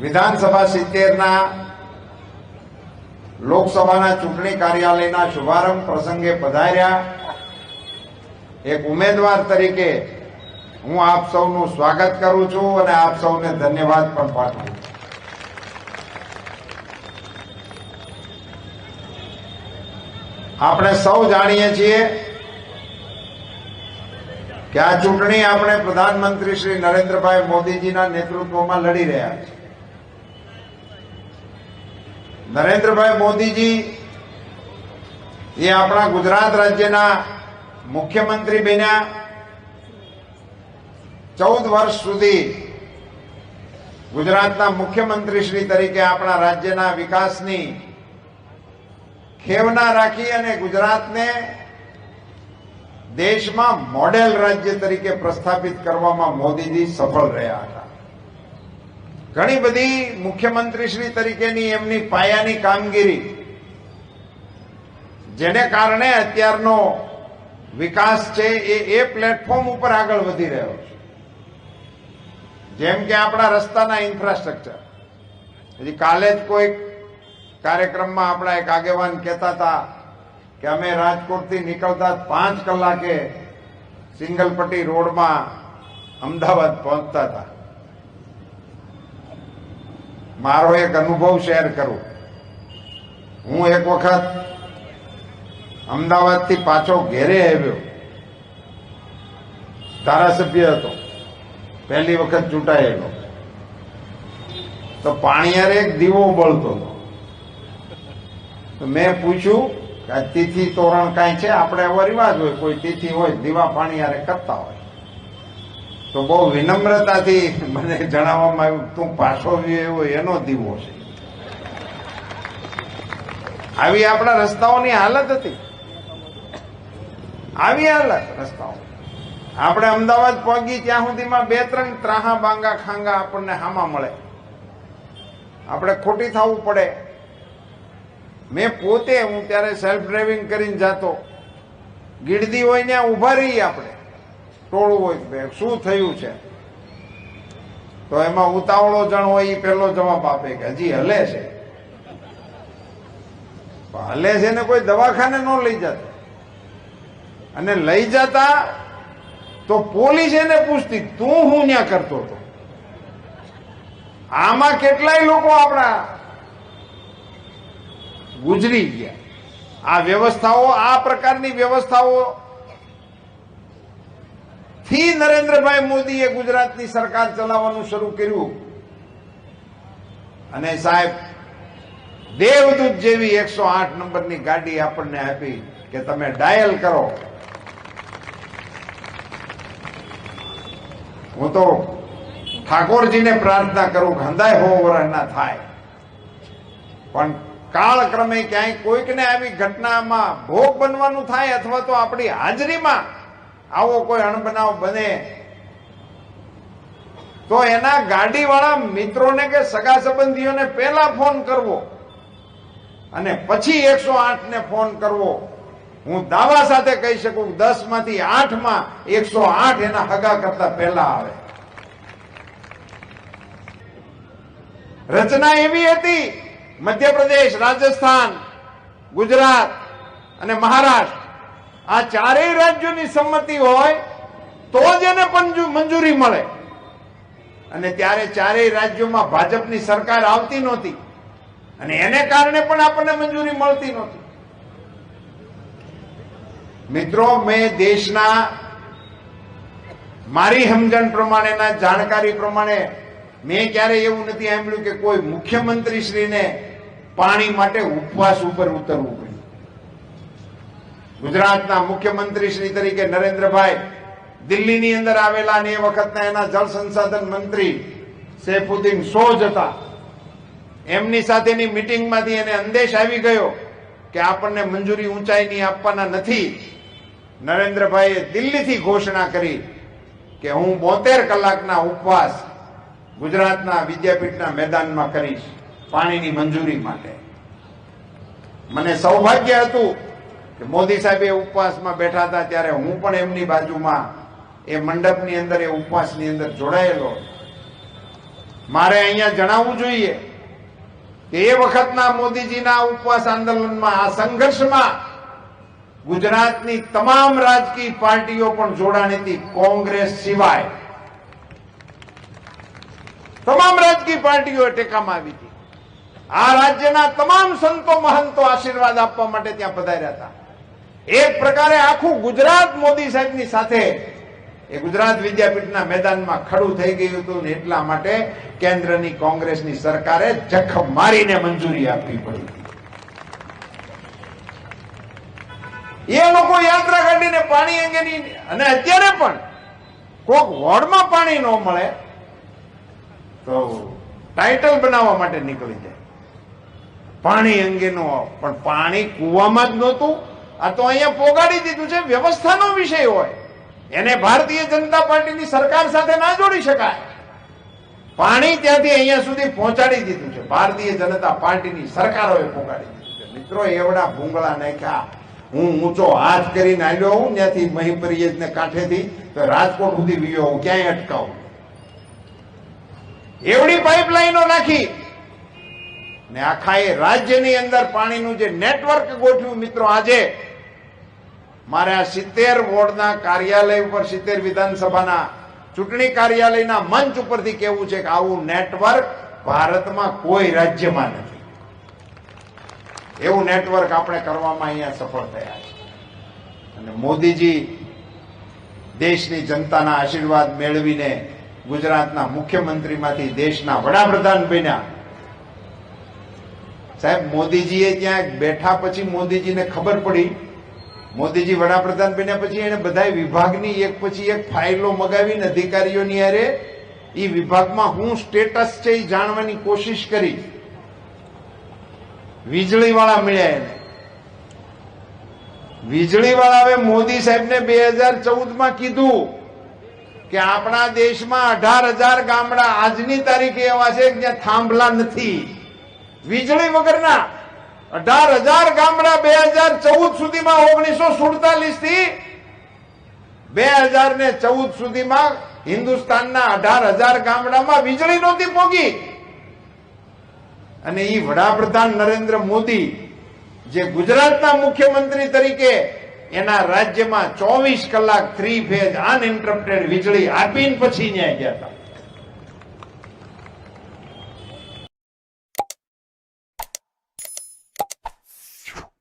વિધાનસભા સિત્તેરના લોકસભાના ચૂંટણી કાર્યાલયના શુભારંભ પ્રસંગે પધાર્યા એક ઉમેદવાર તરીકે હું આપ સૌનું સ્વાગત કરું છું અને આપ સૌને ધન્યવાદ પણ પાઠવું. આપણે સૌ જાણીએ છીએ કે આ ચૂંટણી આપણે પ્રધાનમંત્રી શ્રી નરેન્દ્રભાઈ મોદીજીના નેતૃત્વમાં લડી રહ્યા છે નરેન્દ્રભાઈ મોદીજી, એ આપણા ગુજરાત રાજ્યના મુખ્યમંત્રી બન્યા. ચૌદ વર્ષ સુધી ગુજરાતના મુખ્યમંત્રી શ્રી તરીકે આપણા રાજ્યના વિકાસની ખેવના રાખી અને ગુજરાતને દેશમાં મોડેલ રાજ્ય તરીકે પ્રસ્થાપિત કરવામાં મોદીજી સફળ રહ્યા હતા. ઘણી બધી મુખ્યમંત્રી શ્રી તરીકેની એમની પાયાની કામગીરી, જેને કારણે અત્યારનો વિકાસ છે એ એ પ્લેટફોર્મ ઉપર આગળ વધી રહ્યો છે. જેમ કે આપણા રસ્તાના ઇન્ફ્રાસ્ટ્રક્ચર હજી કાલે જ કોઈક કાર્યક્રમમાં આપણા એક આગેવાન કહેતા હતા કે અમે રાજકોટથી નીકળતા પાંચ કલાકે સિંગલ પટ્ટી રોડમાં અમદાવાદ પહોંચતા હતા. મારો એક અનુભવ શેર કરું. હું એક વખત અમદાવાદથી પાછો ઘેરે આવ્યો. ધારાસભ્ય હતો. પહેલી વખત ચૂંટાયેલો. તો પાણીયારે એક દીવો બળતો હતો. તો મેં પૂછ્યું કે તિથિ તોરણ કાંઈ છે? આપણે એવો રિવાજ હોય. કોઈ તિથિ હોય, દીવા પાણીયારે કરતા હોય. તો બહુ વિનમ્રતાથી મને જણાવવામાં આવ્યું, તું પાછો એવો એનો દીવો છે. આવી આપણા રસ્તાઓની હાલત હતી. આવી હાલત રસ્તાઓ. આપણે અમદાવાદ પહોંચી ત્યાં સુધીમાં બે ત્રણ ત્રાહા બાંગા ખાંગા આપણને હામાં મળે. આપણે ખોટી થવું પડે. મેં પોતે હું ત્યારે સેલ્ફ ડ્રાઇવિંગ કરીને જાતો. ગીડદી હોય ત્યાં ઊભા રહીએ આપણે. ટોળું હોય શું થયું છે? તો એમાં ઉતાવળો જણ હોય એ પહેલો જવાબ આપે કે હજી હલે છે. હલે છે ને કોઈ દવાખાને ન લઈ જતા. અને લઈ જતા તો પોલીસ એને પૂછતી, તું હું ત્યાં કરતો હતો? આમાં કેટલાય લોકો આપણા ગુજરી ગયા. આ વ્યવસ્થાઓ, આ પ્રકારની વ્યવસ્થાઓ થી નરેન્દ્રભાઈ મોદીએ ગુજરાતની સરકાર ચલાવવાનું શરૂ કર્યું. અને સાહેબ, દેવદૂત જેવી એકસો આઠ નંબરની ગાડી આપણને આપી કે તમે ડાયલ કરો. હું તો ઠાકોરજીને પ્રાર્થના કરું હંદાય હો વરના થાય. પણ કાળક્રમે ક્યાંય કોઈકને આવી ઘટનામાં ભોગ બનવાનું થાય અથવા તો આપણી હાજરીમાં આવો કોઈ અણબનાવ બને. તો એના ગાડીવાળા મિત્રોને કે સગા સંબંધીઓને પહેલા ફોન કરવો અને પછી એકસો આઠ ને ફોન કરવો. હું દાવા સાથે કહી શકું દસમાંથી આઠમાં એકસો આઠ એના હગા કરતા પહેલા આવે. રચના એવી હતી, મધ્યપ્રદેશ, રાજસ્થાન, ગુજરાત અને મહારાષ્ટ્ર. આ ચારેય રાજ્યોની સંમતિ હોય, તો જ એને મંજૂરી મળે. અને ત્યારે ચારેય રાજ્યોમાં ભાજપની સરકાર આવતી નહોતી. અને એને કારણે પણ આપણને મંજૂરી મળતી નહોતી. મિત્રો, મેં દેશના મારી સમજણ પ્રમાણેના, જાણકારી પ્રમાણે મેં ક્યારેય એવું નથી સાંભળ્યું કે કોઈ મુખ્યમંત્રી શ્રીને પાણી માટે ઉપવાસ ઉપર ઉતરવું ગુજરાતના મુખ્યમંત્રી શ્રી તરીકે નરેન્દ્રભાઈ દિલ્હીની અંદર આવેલા અને એ વખતના એના જળ સંસાધન મંત્રી સૈફુદ્દીન સોજ હતા. એમની સાથેની મિટિંગમાંથી એને અંદેશ આવી ગયો કે આપણને મંજૂરી ઊંચાઈની આપવાના નથી. નરેન્દ્રભાઈએ દિલ્હીથી ઘોષણા કરી કે હું બોતેર કલાકના ઉપવાસ ગુજરાતના વિદ્યાપીઠના મેદાનમાં કરીશ પાણીની મંજૂરી માટે. મને સૌભાગ્ય હતું કે મોદી સાહેબ એ ઉપવાસમાં બેઠા હતા ત્યારે હું પણ એમની બાજુમાં એ મંડપની અંદર, એ ઉપવાસની અંદર જોડાયેલો. મારે અહીંયા જણાવવું જોઈએ કે એ વખતના મોદીજીના ઉપવાસ આંદોલનમાં, આ સંઘર્ષમાં ગુજરાતની તમામ રાજકીય પાર્ટીઓ પણ જોડાણી હતી, કોંગ્રેસ સિવાય. તમામ રાજકીય પાર્ટીઓ ટેકામાં આવી હતી. આ રાજ્યના તમામ સંતો મહંતો આશીર્વાદ આપવા માટે ત્યાં પધાર્યા હતા. એક પ્રકારે આખું ગુજરાત મોદી સાહેબની સાથે. એ ગુજરાત વિદ્યાપીઠના મેદાનમાં ખડું થઈ ગયું હતું ને એટલા માટે કેન્દ્રની કોંગ્રેસની સરકારે જખમ મારીને મંજૂરી આપવી પડી. એ લોકો યાત્રા કાઢીને પાણી અંગેની અને અત્યારે પણ કોક વોર્ડમાં પાણી ન મળે તો ટાઇટલ બનાવવા માટે નીકળી જાય. પાણી અંગેનો પણ પાણી કૂવામાં જ નહોતું. આ તો અહીંયા પોગાડી દીધું છે, વ્યવસ્થાનો વિષય હોય. એને ભારતીય જનતા પાર્ટીની સરકાર સાથે ના જોડી શકાય. પાણી ત્યાંથી અહીંયા સુધી પહોંચાડી દીધું છે. ભારતીય જનતા પાર્ટીની સરકારોએ પહોંચાડી દીધું છે. મિત્રો, એવડા ભૂંગળા નાખ્યા. હું ઊંચો હાથ કરીને આવ્યો હું ત્યાંથી મહીપરિયજને કાંઠેથી તો રાજકોટ સુધી વિયો હું ક્યાંય અટકાવું. એવડી પાઇપલાઈનો નાખી. ને આખા એ રાજ્યની અંદર પાણીનું જે નેટવર્ક ગોઠવ્યું, મિત્રો, આજે મારે આ સિત્તેર વોર્ડના કાર્યાલય ઉપર, સિત્તેર વિધાનસભાના ચૂંટણી કાર્યાલયના મંચ ઉપરથી કેવું છે કે આવું નેટવર્ક ભારતમાં કોઈ રાજ્યમાં નથી. એવું નેટવર્ક આપણે કરવામાં અહીંયા સફળ થયા છે. અને મોદીજી દેશની જનતાના આશીર્વાદ મેળવીને ગુજરાતના મુખ્યમંત્રીમાંથી દેશના વડાપ્રધાન બન્યા. સાહેબ, મોદીજીએ ત્યાં બેઠા પછી મોદીજીને ખબર પડી મોદીજી વડાપ્રધાન બન્યા પછી એને બધા વિભાગની એક પછી એક ફાઇલો મગાવીને અધિકારીઓની અરે એ વિભાગમાં હું સ્ટેટસ છે એ જાણવાની કોશિશ કરી. વીજળી વાળા મળ્યા એને. વીજળીવાળાએ મોદી સાહેબને બે હજાર ચૌદમાં કીધું કે આપણા દેશમાં અઢાર હજાર ગામડા આજની તારીખે એવા છે જ્યાં થાંભલા નથી. વીજળી વગરના અઢાર હજાર ગામડા બે હજાર ચૌદ સુધીમાં ઓગણીસો સુડતાલીસથી બે હજાર ને ચૌદ સુધીમાં હિન્દુસ્તાનના અઢાર હજાર ગામડામાં વીજળી નહોતી પોગી. અને એ વડાપ્રધાન નરેન્દ્ર મોદી, જે ગુજરાતના મુખ્યમંત્રી તરીકે એના રાજ્યમાં ચોવીસ કલાક થ્રી ફેઝ અનઇન્ટરપ્ટેડ વીજળી આપીને પછી ન્યાય ગયા હતા.